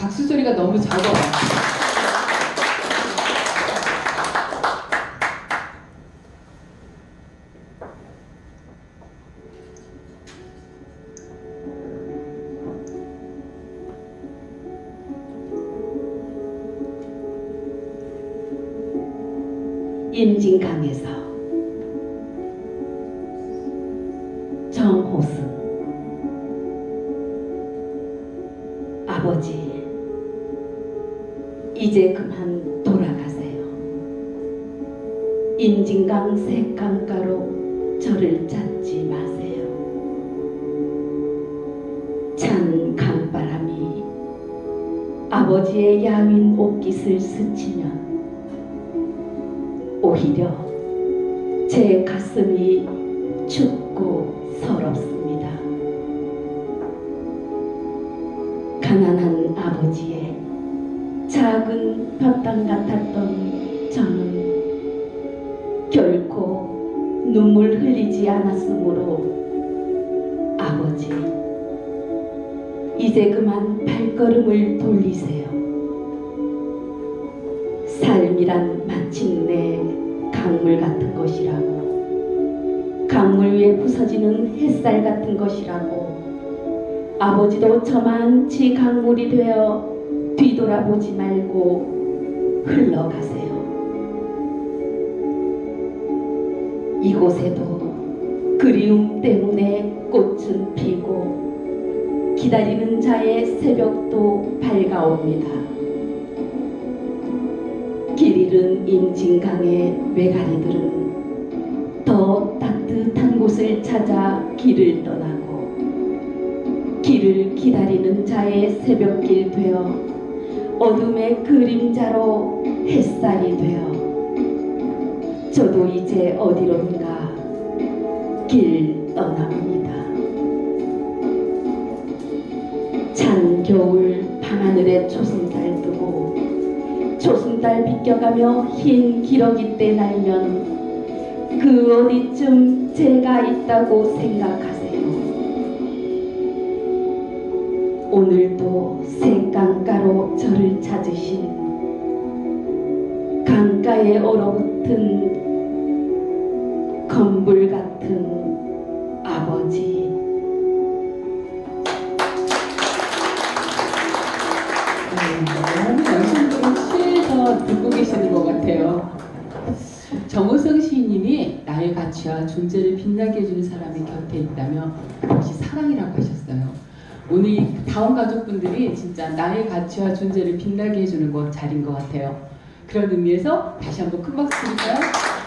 박수 소리가 너무 작아요. 임진강에서 정호승 아버지 이제 그만 돌아가세요. 임진강 색강가로 저를 찾지 마세요. 찬 강바람이 아버지의 야윈 옷깃을 스치면 오히려 제 가슴이 춥고 서럽습니다. 가난한 아버지의 작은 볕당 같았던 저는 결코 눈물 흘리지 않았으므로 아버지 이제 그만 발걸음을 돌리세요. 삶이란 마침내 강물 같은 것이라고 강물 위에 부서지는 햇살 같은 것이라고 아버지도 저만치 강물이 되어 뒤돌아보지 말고 흘러가세요. 이곳에도 그리움 때문에 꽃은 피고 기다리는 자의 새벽도 밝아옵니다. 길 잃은 임진강의 외가리들은 더 따뜻한 곳을 찾아 길을 떠나고 길을 기다리는 자의 새벽길 되어 어둠의 그림자로 햇살이 되어 저도 이제 어디론가 길 떠납니다. 찬 겨울 밤하늘에 초승달 뜨고 초승달 비껴가며 흰 기러기 때 날면 그 어디쯤 제가 있다고 생각하세요. 오늘도 새강가로 저를 찾으신 강가에 얼어붙은 건불 같은 아버지. 네, 여성분이 취해서 듣고 계시는 것 같아요. 정호성 시인님이 나의 가치와 존재를 빛나게 해주는 사람이 곁에 있다면 그것이 사랑이라고 하셨어요. 오늘 이 다운 가족분들이 진짜 나의 가치와 존재를 빛나게 해주는 것 자리인 것 같아요. 그런 의미에서 다시 한번 큰 박수 드릴까요?